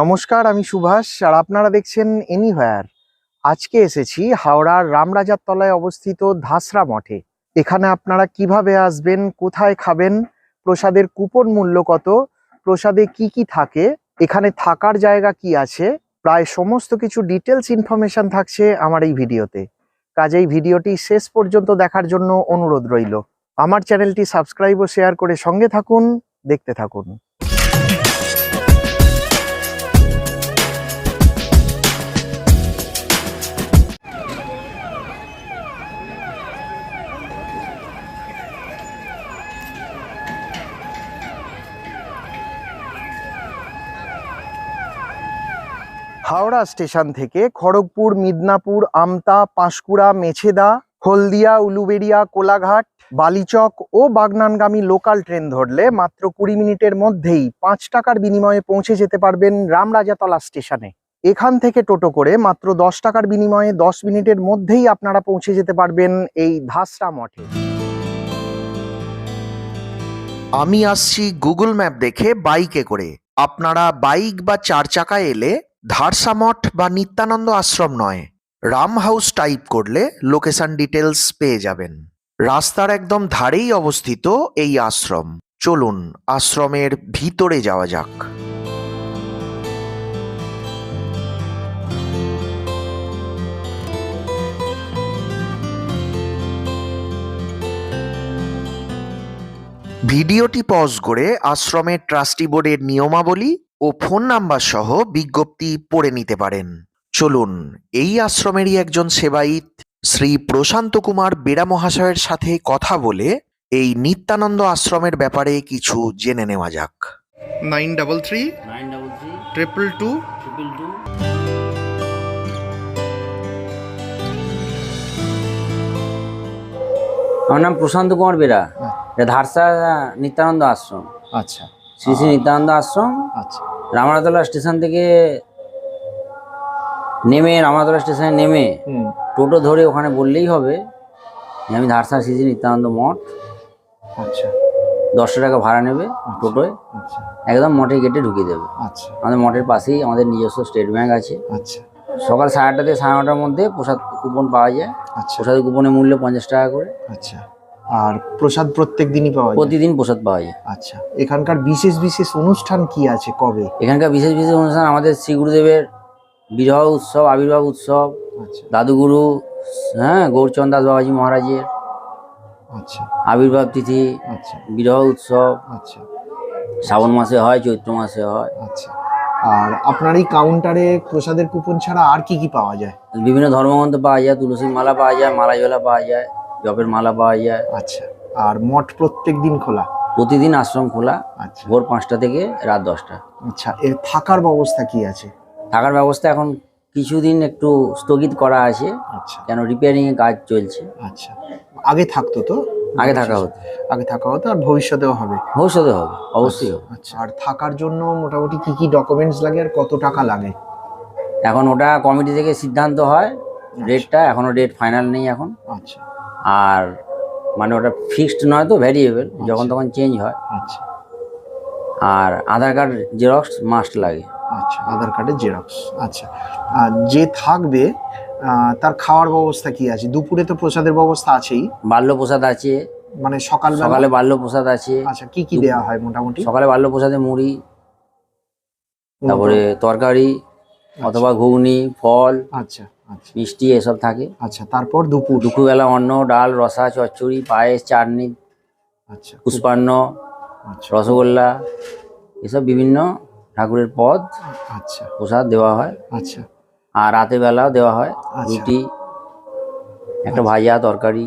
নমস্কার, আমি সুভাষ, আর আপনারা দেখছেন এনিহোয়ার আজকে এসেছি হাওড়ার রামরাজার তলায় অবস্থিত ধাসরা মঠে। এখানে আপনারা কীভাবে আসবেন, কোথায় খাবেন, প্রসাদের কুপন মূল্য কত, প্রসাদে কি কি থাকে, এখানে থাকার জায়গা কি আছে, প্রায় সমস্ত কিছু ডিটেলস ইনফরমেশন থাকছে আমার এই ভিডিওতে। কাজেই ভিডিওটি শেষ পর্যন্ত দেখার জন্য অনুরোধ রইল। আমার চ্যানেলটি সাবস্ক্রাইব ও শেয়ার করে সঙ্গে থাকুন, দেখতে থাকুন। হাওড়া স্টেশন থেকে খড়গপুর, মিদনাপুর, আমতা, পাঁশকুড়া, মেছেদা, হলদিয়া, উলুবেড়িয়া, কোলাঘাট, বালিচক ও বাগনানগামী লোকাল ট্রেন ধরলে মাত্র কুড়ি মিনিটের মধ্যেই পাঁচ টাকার বিনিময়ে পৌঁছে যেতে পারবেন রামরাজাতলা স্টেশনে। এখান থেকে টোটো করে মাত্র দশ টাকার বিনিময়ে দশ মিনিটের মধ্যেই আপনারা পৌঁছে যেতে পারবেন এই ধাসরা মঠে। আমি আসছি গুগল ম্যাপ দেখে বাইকে করে। আপনারা বাইক বা চার চাকায় এলে ধারসা মঠ বা নিত্যানন্দ আশ্রম নয়। রাম হাউস টাইপ করলে লোকেশন ডিটেলস পেয়ে যাবেন। রাস্তার একদম ধারেই অবস্থিত এই আশ্রম। চলুন আশ্রমের ভিতরে যাওয়া যাক। ভিডিওটি পজ করে আশ্রমের ট্রাস্টি বোর্ডের নিয়মাবলী ও ফোন নাম্বার সহ বিজ্ঞপ্তি পড়ে নিতে পারেন। চলুন এই আশ্রমেরই একজন সেবায়িত শ্রী প্রশান্ত কুমার বেরা মহাশয়ের সাথে কথা বলে এই নিত্যানন্দ আশ্রমের ব্যাপারে কিছু জেনে নেওয়া যাক। Nine double three nine double three triple two triple two আমার নাম প্রশান্ত কুমার বেরা। এটা ধারসা নিত্যানন্দ আশ্রম। আচ্ছা। শ্রী শ্রী নিত্যানন্দ আশ্রম। আচ্ছা। রামনাতলা স্টেশন থেকে নেমে রামনাতলা স্টেশনে নেমে টোটো ধরে ওখানে বললেই হবে যে আমি ধারসা শ্রী শ্রী নিত্যানন্দ মঠ। আচ্ছা। দশটা টাকা ভাড়া নেবে টোটোয়। আচ্ছা। একদম মঠের গেটে ঢুকিয়ে দেবে। আচ্ছা। আমাদের মঠের পাশেই আমাদের নিজস্ব স্টেট ব্যাংক আছে। আচ্ছা। সকাল সাড়ে আটটা থেকে সাড়ে নটার মধ্যে প্রসাদ কুপন পাওয়া যায়। আচ্ছা। প্রসাদের কুপনের মূল্য পঞ্চাশ টাকা করে। আচ্ছা। আর প্রসাদ প্রত্যেক দিনই পাওয়া যায়? প্রতিদিন প্রসাদ পাওয়া যায়। আচ্ছা। এখানকার বিশেষ বিশেষ অনুষ্ঠান কি আছে কবে? এখানকার বিশেষ বিশেষ অনুষ্ঠান আমাদের শ্রী গুরুদেবের বিবাহ উৎসব আবির্ভাব উৎসব আচ্ছা। দাদুগুরু হ্যাঁ গৌরচন্দ দাস বাবাজি মহারাজের আচ্ছা। আবির্ভাব তিথি আচ্ছা। বিবাহ উৎসব। আচ্ছা। শ্রাবণ মাসে হয় চৈত্র মাসে হয়। আচ্ছা। আর আপনার এই কাউন্টারে প্রসাদের কুপন ছাড়া আর কি কি পাওয়া যায়? বিভিন্ন ধর্মগ্রন্থ পাওয়া যায় তুলসীর মালা পাওয়া যায় মালা জলা পাওয়া যায় জপের মালা পাওয়া যায়। আচ্ছা আর মঠ প্রত্যেক দিন খোলা? প্রতিদিন আশ্রম খোলা আচ্ছা। ভোর পাঁচটা থেকে রাত দশটা। আচ্ছা এর থাকার ব্যবস্থা কি আছে? থাকার ব্যবস্থা এখন কিছুদিন একটু স্থগিত করা আছে আচ্ছা। কেন রিপেয়ারিং এর কাজ চলছে। আচ্ছা আগে থাকতো তো? আগে থাকা হতো। আগে থাকা হতো আর ভবিষ্যতেও হবে। ভবিষ্যতে হবে অবশ্যই হবে। আচ্ছা আর থাকার জন্য মোটামুটি কি কি ডকুমেন্টস লাগে আর কত টাকা লাগে? এখন ওটা কমিটি থেকে সিদ্ধান্ত হয় রেটটা এখনও রেট ফাইনাল নেই এখন। আচ্ছা। আর মানে ওটা ফিক্সড নয় তো ভ্যারিয়েবল যখন তখন চেঞ্জ হয়। আচ্ছা। আর আধার কার্ড জেরক্স মাস্ট লাগে। আচ্ছা আধার কার্ডের জেরক্স আচ্ছা। আর যে থাকবে তার খাওয়ার ব্যবস্থা কি আছে? দুপুরে তো প্রসাদের ব্যবস্থা আছেই। বাল্য প্রসাদ আছে। মানে সকাল সকালে বাল্য প্রসাদ আছে। আচ্ছা কি কি দেওয়া হয় মোটামুটি? সকালে বাল্য প্রসাদে মুড়ি তারপরে তরকারি অথবা ঘুগনি ফল আচ্ছা আচ্ছা। মিষ্টি এসব থাকে। আচ্ছা তারপর দুপুর? দুপুরবেলা অন্ন ডাল রসা চচ্চড়ি পায়েস চাটনি আচ্ছা পুষ্পান্ন আচ্ছা। রসগোল্লা এসব বিভিন্ন ঠাকুরের পদ আচ্ছা। প্রসাদ দেওয়া হয়। আচ্ছা। আর রাতের বেলাও দেওয়া হয় আচ্ছা। রুটি একটা ভাজা তরকারি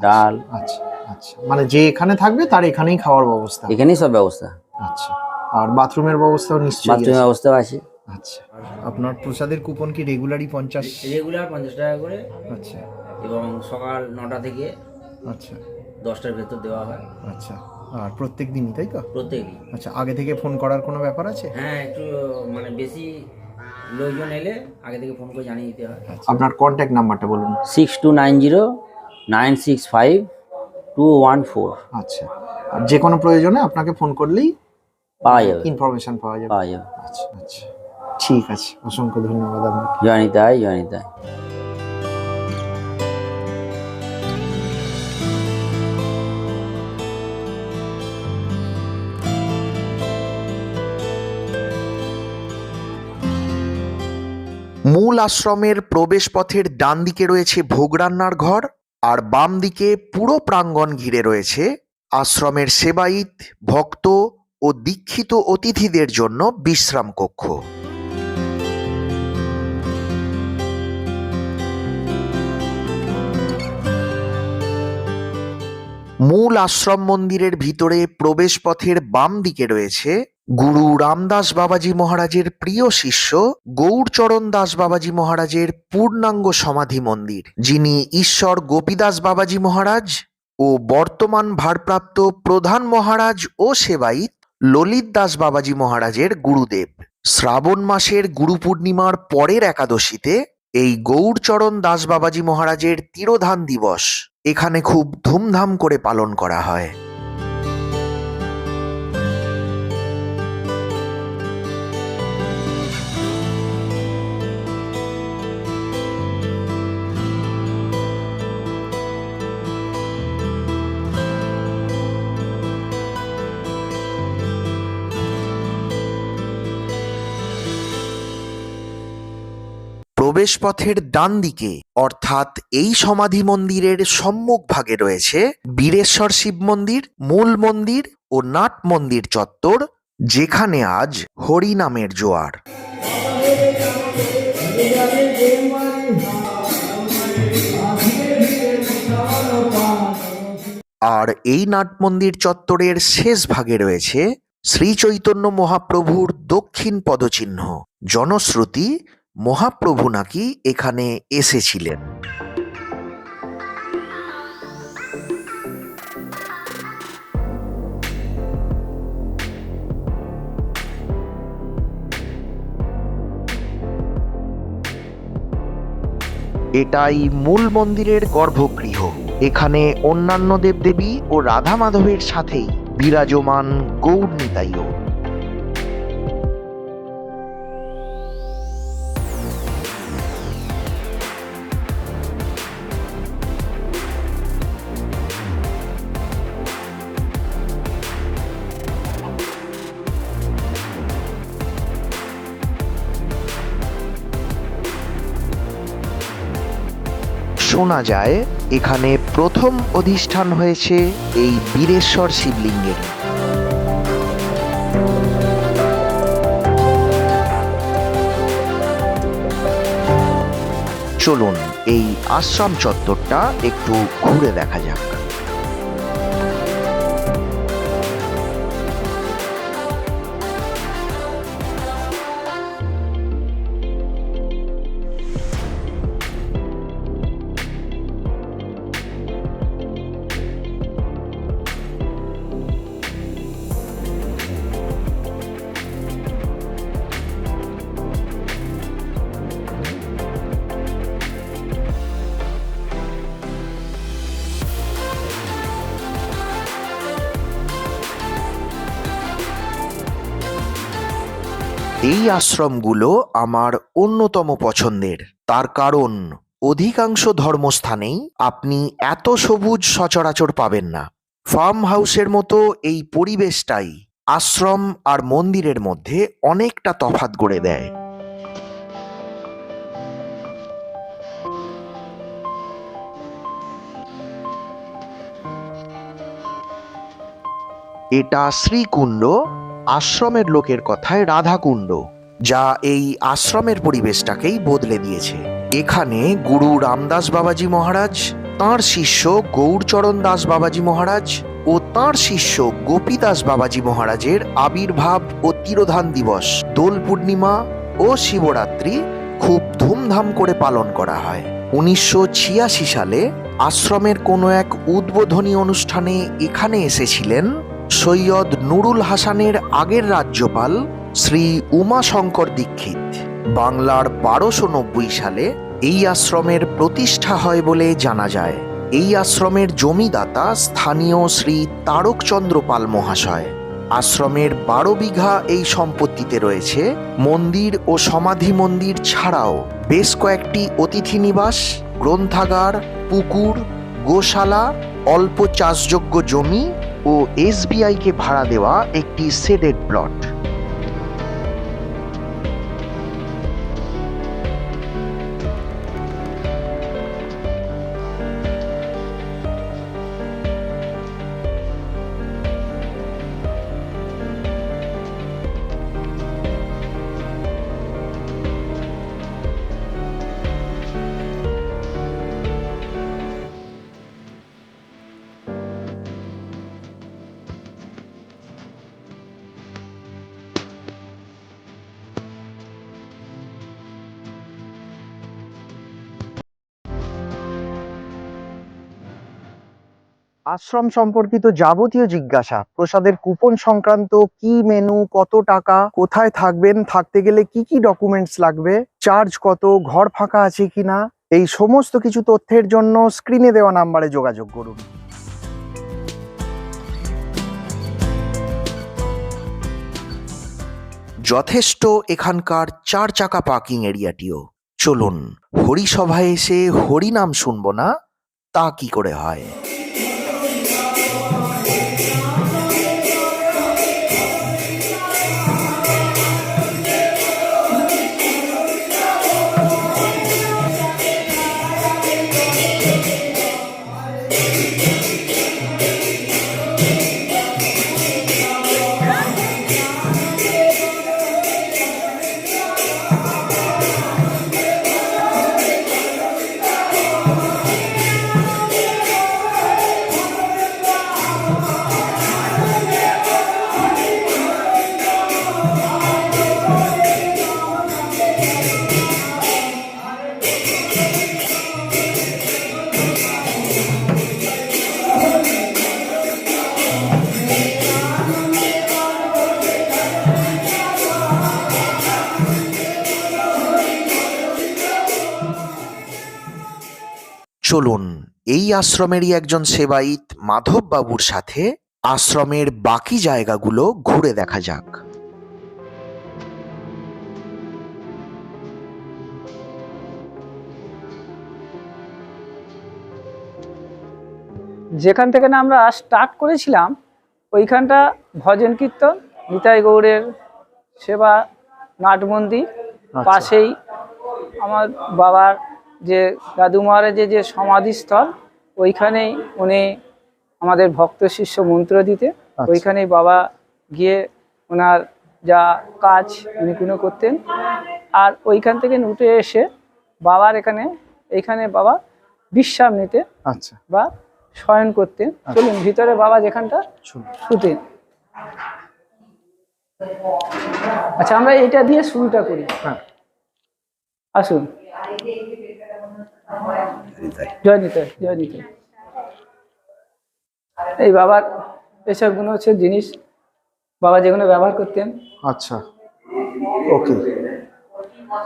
ডাল। আচ্ছা আচ্ছা। মানে যে এখানে থাকবে তার এখানেই খাওয়ার ব্যবস্থা? এখানেই সব ব্যবস্থা। আচ্ছা। আর বাথরুমের ব্যবস্থাও নিশ্চয়ই বাথরুমের আছে। ব্যবস্থাও আছে। আচ্ছা। আপনার প্রসাদের কুপন কি রেগুলারই পঞ্চাশ? রেগুলার পঞ্চাশ টাকা করে। আচ্ছা। এবং সকাল নটা থেকে আচ্ছা। দশটার ভেতর দেওয়া হয়। আচ্ছা। আর প্রত্যেক দিনই তাই তো? প্রত্যেকদিন আচ্ছা আগে থেকে ফোন করার কোনো ব্যাপার আছে? হ্যাঁ একটু মানে বেশি লোকজন এলে আগে থেকে ফোন করে জানিয়ে দিতে হয়। আপনার কন্ট্যাক্ট নাম্বারটা বলুন। Six two nine zero nine six five two one four আচ্ছা। আর যে কোনো প্রয়োজনে আপনাকে ফোন করলেই পাওয়া যাবে। ইনফরমেশন পাওয়া যাবে। পাওয়া যাবে। আচ্ছা আচ্ছা। ঠিক আছে অসংখ্য ধন্যবাদ আপনাকে। জয়নিতায় জয়নিতাই মূল আশ্রমের প্রবেশপথের ডান দিকে রয়েছে ভোগ রান্নার ঘর আর বাম দিকে পুরো প্রাঙ্গণ ঘিরে রয়েছে আশ্রমের সেবায়িত, ভক্ত ও দীক্ষিত অতিথিদের জন্য বিশ্রাম কক্ষ। মূল আশ্রম মন্দিরের ভিতরে প্রবেশপথের বাম দিকে রয়েছে গুরু রামদাস বাবাজি মহারাজের প্রিয় শিষ্য গৌরচরণ দাস বাবাজি মহারাজের পূর্ণাঙ্গ সমাধি মন্দির, যিনি ঈশ্বর গোপীদাস বাবাজি মহারাজ ও বর্তমান ভারপ্রাপ্ত প্রধান মহারাজ ও সেবায়িত ললিত দাস বাবাজি মহারাজের গুরুদেব। শ্রাবণ মাসের গুরু পূর্ণিমার পরের একাদশীতে এই গৌরচরণ দাস বাবাজি মহারাজের তিরোধান দিবস এখানে খুব ধুমধাম করে পালন করা হয়। প্রবেশপথের ডান দিকে, অর্থাৎ এই সমাধি মন্দিরের সম্মুখ ভাগে রয়েছে বীরেশ্বর শিব মন্দির, মূল মন্দির ও নাট মন্দির চত্বর, যেখানে আজ হরি নামের জোয়ার। আর এই নাট মন্দির চত্বরের শেষ ভাগে রয়েছে শ্রী চৈতন্য মহাপ্রভুর দক্ষিণ পদচিহ্ন, জনশ্রুতি মহাপ্রভু নাকি এখানে এসেছিলেন? এটাই মূল মন্দিরের গর্ভগৃহ। এখানে অন্যান্য দেবদেবী ও রাধা মাধবের সাথেই বিরাজমান গৌর নিতাইও। শোনা যায়, এখানে প্রথম অধিষ্ঠান হয়েছে এই বীরেশ্বর শিবলিঙ্গের। চলুন, এই আশ্রম চত্বরটা একটু ঘুরে দেখা যাক। এই আশ্রমগুলো আমার অন্যতম পছন্দের। তার কারণ, অধিকাংশ ধর্মস্থানেই আপনি এত সবুজ সচরাচর পাবেন না। ফার্ম হাউসের মতো এই পরিবেশটাই আশ্রম আর মন্দিরের মধ্যে অনেকটা তফাৎ গড়ে দেয়। এটা শ্রীকুণ্ড আশ্রমের লোকের কথায় রাধাকুণ্ড, যা এই আশ্রমের পরিবেশটাকেই বদলে দিয়েছে। এখানে গুরু রামদাস বাবাজি মহারাজ, তাঁর শিষ্য গৌরচরণ দাস বাবাজি মহারাজ ও তাঁর শিষ্য গোপীদাস বাবাজি মহারাজের আবির্ভাব ও তিরোধান দিবস, দোল পূর্ণিমা ও শিবরাত্রি খুব ধুমধাম করে পালন করা হয়। উনিশশো ছিয়াশি সালে আশ্রমের কোনো এক উদ্বোধনী অনুষ্ঠানে এখানে এসেছিলেন সৈয়দ নুরুল হাসানের আগের রাজ্যপাল শ্রী উমাশঙ্কর দীক্ষিত। বাংলার বারোশো নব্বই সালে এই আশ্রমের প্রতিষ্ঠা হয় বলে জানা যায়। এই আশ্রমের জমিদাতা স্থানীয় শ্রী তারকচন্দ্র পাল মহাশয়। আশ্রমের বারো বিঘা এই সম্পত্তিতে রয়েছে মন্দির ও সমাধি মন্দির ছাড়াও বেশ কয়েকটি অতিথি নিবাস গ্রন্থাগার, পুকুর, গোশালা, অল্প চাষযোগ্য জমি ও এসবিআইকে ভাড়া দেওয়া একটি সেডেড প্লট আশ্রম সম্পর্কিত যাবতীয় জিজ্ঞাসা, প্রসাদের কুপন সংক্রান্ত কি মেনু কত টাকা, কোথায় থাকবেন, থাকতে গেলে কি কি ডকুমেন্টস লাগবে চার্জ কত, ঘর ফাঁকা আছে কিনা, এই সমস্ত কিছু তথ্যের জন্য স্ক্রিনে দেওয়া নাম্বারে যোগাযোগ করুন। যথেষ্ট এখানকার চার চাকা পার্কিং এরিয়াটিও। চলুন, হরিসভায় এসে হরিনাম শুনব না, তা কি করে হয়? চলুন এই আশ্রমেরই একজন সেবায়িত মাধব বাবুর সাথে আশ্রমের বাকি জায়গাগুলো ঘুরে দেখা যাক। যেখান থেকে না আমরা স্টার্ট করেছিলাম ওইখানটা ভজন কীর্তন নিতাই গৌড়ের সেবা নাটমন্দির পাশেই আমার বাবার যে দাদু মহারাজের যে সমাধিস্থল ওইখানেই উনি আমাদের ভক্ত শিষ্য মন্ত্র দিতে ওইখানেই বাবা গিয়ে ওনার যা কাজ উনি কোনো করতেন। আর ওইখান থেকে উঠে এসে বাবার এখানে এইখানে বাবা বিশ্রাম নিতে আচ্ছা। বা শয়ন করতেন। চলুন ভিতরে বাবা যেখানটা শুতেন। আচ্ছা আমরা এটা দিয়ে শুরুটা করি। হ্যাঁ। আসুন। জয় জয় এই বাবার এসবগুলো হচ্ছে জিনিস। বাবা যেগুলো ব্যবহার করতেন। আচ্ছা ওকে।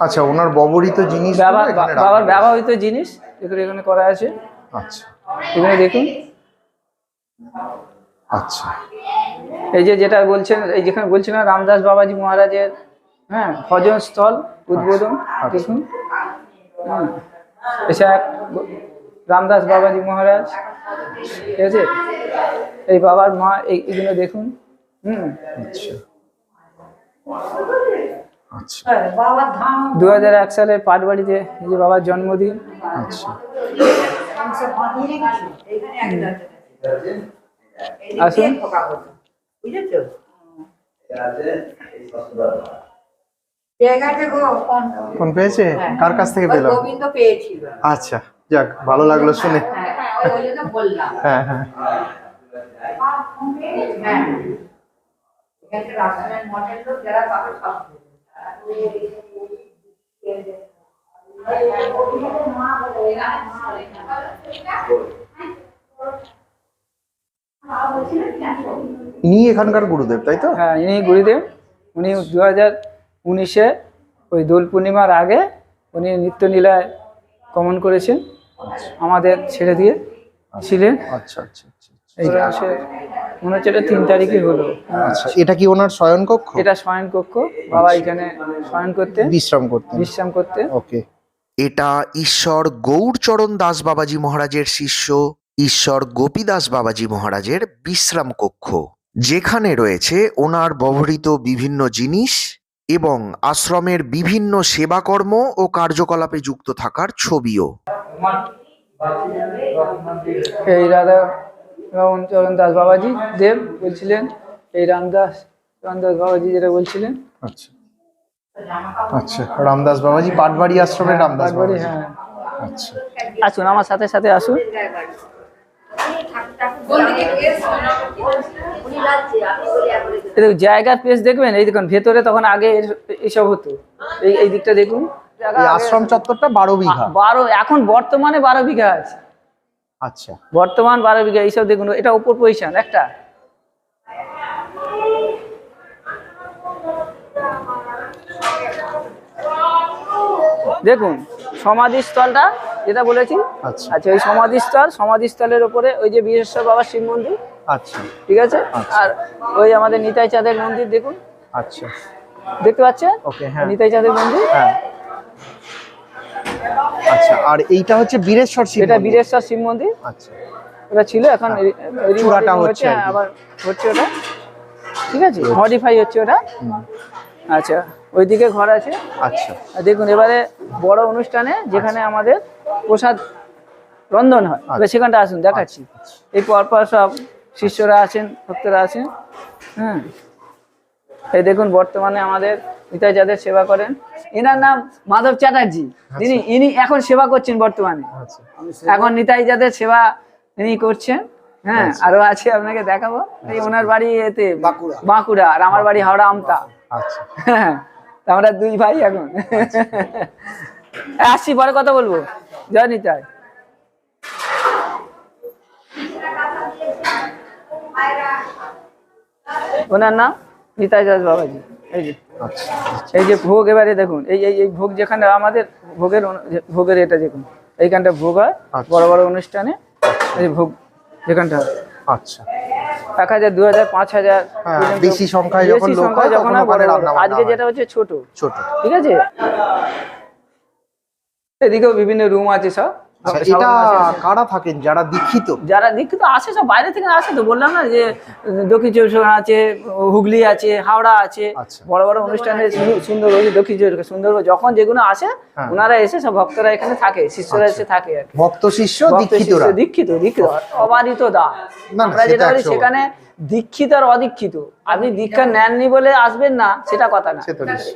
আচ্ছা ওনার ব্যবহৃত জিনিস ব্যবহার বাবার ব্যবহৃত জিনিস এগুলো এখানে করা আছে। আচ্ছা। এখানে দেখুন। আচ্ছা। এই যে যেটা বলছেন এই যেখানে বলছিলেন রামদাস বাবাজি মহারাজের হ্যাঁ ভজন স্থল উদ্বোধন আচ্ছা। দেখুন। হ্যাঁ এছাড়া রামদাস বাবাজি মহারাজ ঠিক আছে? এই বাবার মা এইগুলো দেখুন। হুম। আচ্ছা। আচ্ছা। দু হাজার এক সালে পাটবাড়িতে এই যে বাবার জন্মদিন। আচ্ছা। আসুন। বুঝেছ ফোন পেয়েছে? হ্যাঁ। কার কাছ থেকে পেল? আচ্ছা যাক ভালো লাগল শুনে। হ্যাঁ হ্যাঁ হ্যাঁ হ্যাঁ। ইনি এখানকার গুরুদেব তাই তো? হ্যাঁ ইনি গুরুদেব। উনি দু হাজার উনিশে ওই দোল পূর্ণিমার আগে উনি নিত্যলীলায় কমন করেছেন আমাদের ছেড়ে দিয়ে ছিলেন। আচ্ছা আচ্ছা আচ্ছা এই বয়সে মনে হচ্ছে এটা তিন তারিখে হলো। আচ্ছা এটা কি ওনার শয়ন কক্ষ এটা শয়ন কক্ষ বাবা এখানে শয়ন করতে বিশ্রাম করতেন। বিশ্রাম করতে ওকে। এটা ঈশ্বর গৌরচরণ দাস বাবাজি মহারাজের শিষ্য ঈশ্বর গোপীদাস বাবাজি মহারাজের বিশ্রাম কক্ষ যেখানে রয়েছে ওনার ব্যবহৃত বিভিন্ন জিনিস এবং আশ্রমের বিভিন্ন সেবাকর্ম ও কার্যকলাপে যুক্ত থাকার ছবিও। এই রাধা রামন চরণ দাস বাবাজি দেব বলছিলেন। এই রামদাস রামদাস বাবাজি যেটা বলছিলেন। আচ্ছা। আচ্ছা রামদাস বাবাজি পাটবাড়ি আশ্রমের রামদাস তারপরে বাবাজি। হ্যাঁ। আচ্ছা। আসুন আমার সাথে সাথে আসুন। জায়গার পেজ দেখবেন এই দেখুন ভেতরে তখন আগে এইসব হতো। এই এই দিকটা দেখুন। আশ্রম চত্বরটা বারো বিঘা। বারো এখন বর্তমানে বারো বিঘা আছে। আচ্ছা। বর্তমান বারো বিঘা এইসব দেখুন এটা উপর পজিশন একটা। দেখুন সমাধিস্থলটা যেটা বলেছি আচ্ছা। আচ্ছা ওই সমাধিস্থল সমাধিস্থলের উপরে ওই যে বীরেশ্বর বাবা শিব মন্দির আচ্ছা। ঠিক আছে? আচ্ছা। আর ওই আমাদের নিতাই চাঁদের মন্দির দেখুন। আচ্ছা। দেখতে পাচ্ছেন? ওকে হ্যাঁ। নিতাই চাঁদের মন্দির? হ্যাঁ। আচ্ছা আর এইটা হচ্ছে বীরেশ্বর শিব এটা বীরেশ্বর শিব মন্দির। আচ্ছা। ওটা ছিল এখন রি- চূড়াটা হচ্ছে হ্যাঁ, আবার হচ্ছে ওটা। ঠিক আছে? মডিফাই হচ্ছে ওটা। আচ্ছা ওইদিকে ঘর আছে। আচ্ছা। দেখুন এবারে বড় অনুষ্ঠানে যেখানে আমাদের প্রসাদ রন্ধন হয়। এবার সেখানটা আসুন দেখাচ্ছি। এই পরপর সব শিষ্যরা আছেন ভক্তরা আছেন হ্যাঁ। এই দেখুন বর্তমানে আমাদের নিতাই যাদের সেবা করেন এনার নাম মাধব চ্যাটার্জি। তিনি ইনি এখন সেবা করছেন বর্তমানে। আচ্ছা। এখন নিতাই যাদের সেবা ইনি করছেন হ্যাঁ আরও আছে আপনাকে দেখাবো। এই ওনার বাড়ি এতে বাঁকুড়া। আর আমার বাড়ি হাওড়া আমতা। আচ্ছা। হ্যাঁ, আমরা দুই ভাই এখন। আসছি পরে কথা বলব। জয় নিতাই। ওনার নাম নিতাই দাস বাবাজি। এই যে। আচ্ছা। এই যে ভোগ এবারে দেখুন এই এই এই ভোগ যেখানে আমাদের ভোগের ভোগের এটা দেখুন এইখানটা ভোগ হয় আচ্ছা। বড় বড় অনুষ্ঠানে এই ভোগ যেখানটা আচ্ছা। এক হাজার দু হাজার পাঁচ হাজার হ্যাঁ, বেশি সংখ্যায় যখন লোক হয়, যখন আজকে যেটা হচ্ছে ছোট। ছোট। ঠিক আছে? এদিকেও বিভিন্ন রুম আছে সব। এটা কারা থাকেন? যারা দীক্ষিত? যারা দীক্ষিত আসে সব বাইরে থেকে আসে তো বললাম না যে দক্ষিণ চব্বিশ আছে হুগলি আছে হাওড়া আছে আচ্ছা। বড় বড় অনুষ্ঠানে সুন্দর দক্ষিণ চব্বিশ পরগনা, সুন্দর যখন যেগুলো আসে হ্যাঁ। ওনারা এসে সব ভক্তরা এখানে থাকে শিষ্যরা এসে থাকে ভক্ত শিষ্য ভক্ত দীক্ষিত দীক্ষিত অবারিত দা। আমরা যেটা বলি সেখানে দীক্ষিত আর অদীক্ষিত। আপনি দীক্ষা নেননি বলে আসবেন না সেটা কথা না।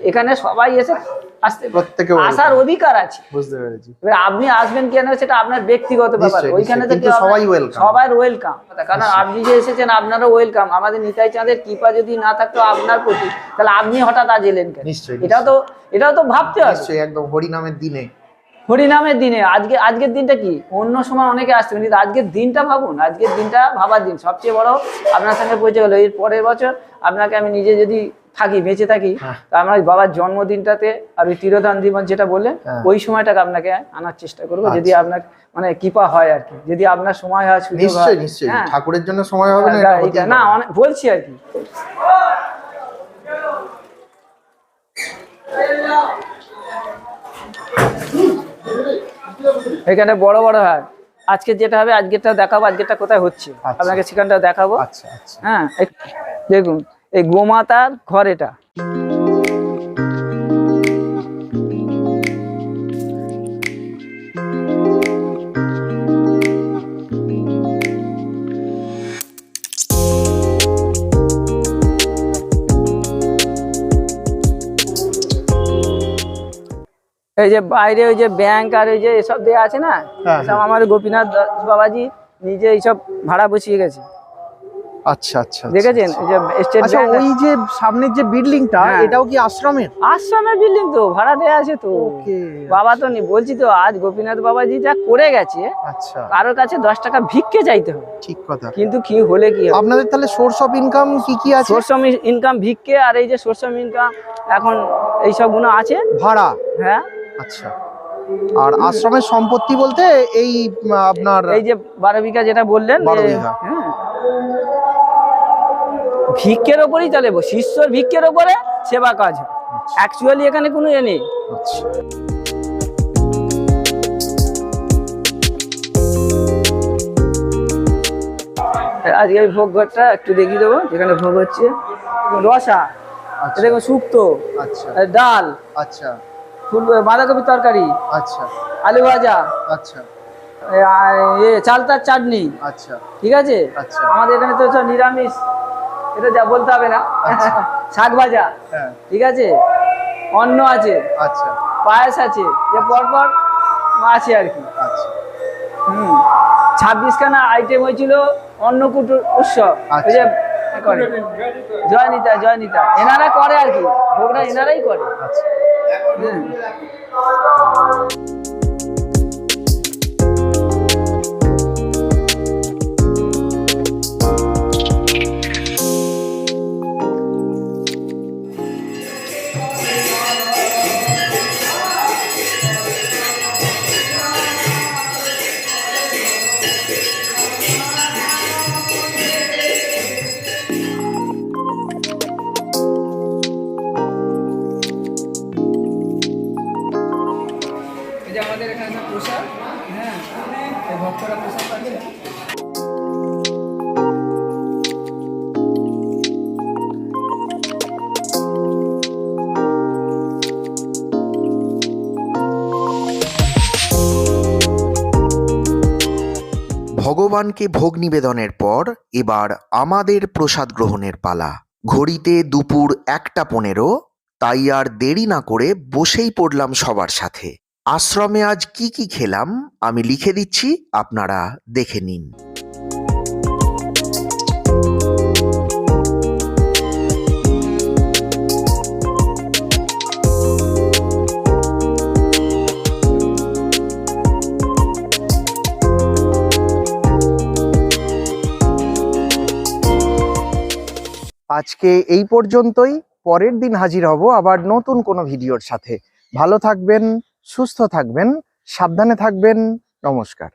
এখানে সবাই এসে আসতে প্রত্যেকে আসার অধিকার আছে। বুঝতে পেরেছি। এবার আপনি আসবেন কেন সেটা আপনার ব্যক্তিগত ব্যাপার। নিশ্চয়ই, ওইখানে তো সবাই আপনার- সবাই ওয়েলকাম কারণ আপনি যে এসেছেন আপনারও ওয়েলকাম আমাদের নিতাই চাঁদের কৃপা যদি না থাকতো আপনার প্রতি। তাহলে আপনি হঠাৎ আজ এলেন কেন? এটাও তো এটাও তো ভাবতে হবে। একদম হরিনামের দিনে। হরিনামের দিনে আজকে আজকের দিনটা কি অন্য সময় অনেকে আসতে কিন্তু আজকের দিনটা ভাবুন আজকের দিনটা ভাবার দিন সবচেয়ে বড় আপনার সঙ্গে পৌঁছে গেলো এর পরের বছর আপনাকে আমি নিজে যদি থাকি বেঁচে থাকি হ্যাঁ। তা আমার বাবার জন্মদিনটাতে আর ওই তিরোধান দিবস যেটা বললেন হ্যাঁ। ওই সময়টাকে আপনাকে আনার চেষ্টা করব যদি আচ্ছা। আপনার মানে কৃপা হয় আর কি যদি আপনার সময় হয় সুযোগ হয়। ঠাকুরের জন্য সময় হবে না। অনেক বলছি আর কি এখানে বড় বড় হয়। আজকে যেটা হবে আজকেরটা দেখাবো আজকেরটা কোথায় হচ্ছে। আচ্ছা। আপনাকে সেখানটা দেখাবো। আচ্ছা আচ্ছা। হ্যাঁ দেখুন এই গোমাতার ঘর এটা। এই যে বাইরে ওই যে ব্যাংক আর ওই যে এসব দেওয়া আছে না হ্যাঁ, সব আমার গোপীনাথ দাস বাবাজি নিজে এইসব ভাড়া বসিয়ে গেছে। আচ্ছা আচ্ছা আচ্ছা, দেখেছেন? আচ্ছা। এই যে স্টেট আচ্ছা ব্যাংক ওই যে সামনের যে বিল্ডিংটা হ্যাঁ। এটাও কি আশ্রমের? আশ্রমের বিল্ডিং তো ভাড়া আছে তো। ওকে বাবা তো নি বলছি তো আজ গোপীনাথ বাবাজি যা করে গেছে আচ্ছা। কারোর কাছে দশ টাকা ভিক্ষে চাইতে হবে। ঠিক কথা। কিন্তু কি হলে কি হবে? আপনাদের তাহলে সোর্স অফ ইনকাম কি কি আছে? সোর্স অফ ইনকাম ভিক্ষে আর এই যে সোর্স অফ ইনকাম এখন এই সবগুলো আছে। ভাড়া। হ্যাঁ। আচ্ছা। আর আশ্রমের সম্পত্তি বলতে এই আপনার এই যে বারো বিঘা যেটা বললেন বারো বিঘা। হ্যাঁ। ভিক্ষের ওপরেই চলে শিষ্যর ভিক্ষের ওপরে সেবা কাজ অ্যাকচুয়ালি এখানে কোনো এ নেই। আচ্ছা। আজকে ভোগ ঘরটা একটু দেখিয়ে দেবো যেখানে ভোগ হচ্ছে। রসা আচ্ছা। দেখো শুক্তো আচ্ছা। ডাল। আচ্ছা। ফুল বাঁধাকপির তরকারি। আচ্ছা। আলু ভাজা। আচ্ছা। চালতার চাটনি। আচ্ছা। ঠিক আছে? আচ্ছা। আমাদের এখানে তো নিরামিষ। এটা যা বলতে হবে না। আচ্ছা। শাক ভাজা। হ্যাঁ। ঠিক আছে? অন্ন আছে। আচ্ছা। পায়েস আছে। যে পরপর আছে আর কি। আচ্ছা। হুম। ছাব্বিশখানা আইটেম হয়েছিল অন্নকূট উৎসব। ওই যে করে। জয়নিতা জয়নিতা। এনারা করে আর কি। ভোগটা এনারাই করে। আচ্ছা। হুম। ভগবানকে ভোগ নিবেদনের পর এবার আমাদের প্রসাদ গ্রহণের পালা। ঘড়িতে দুপুর একটা পনেরো, তাই আর দেরি না করে বসেই পড়লাম সবার সাথে। আশ্রমে আজ কি কি খেলাম আমি লিখে দিচ্ছি, আপনারা দেখে নিন। আজকে এই পর্যন্তই। পরের দিন হাজির হব আবার নতুন কোনো ভিডিওর সাথে। ভালো থাকবেন, সুস্থ থাকবেন, সাবধানে থাকবেন। নমস্কার।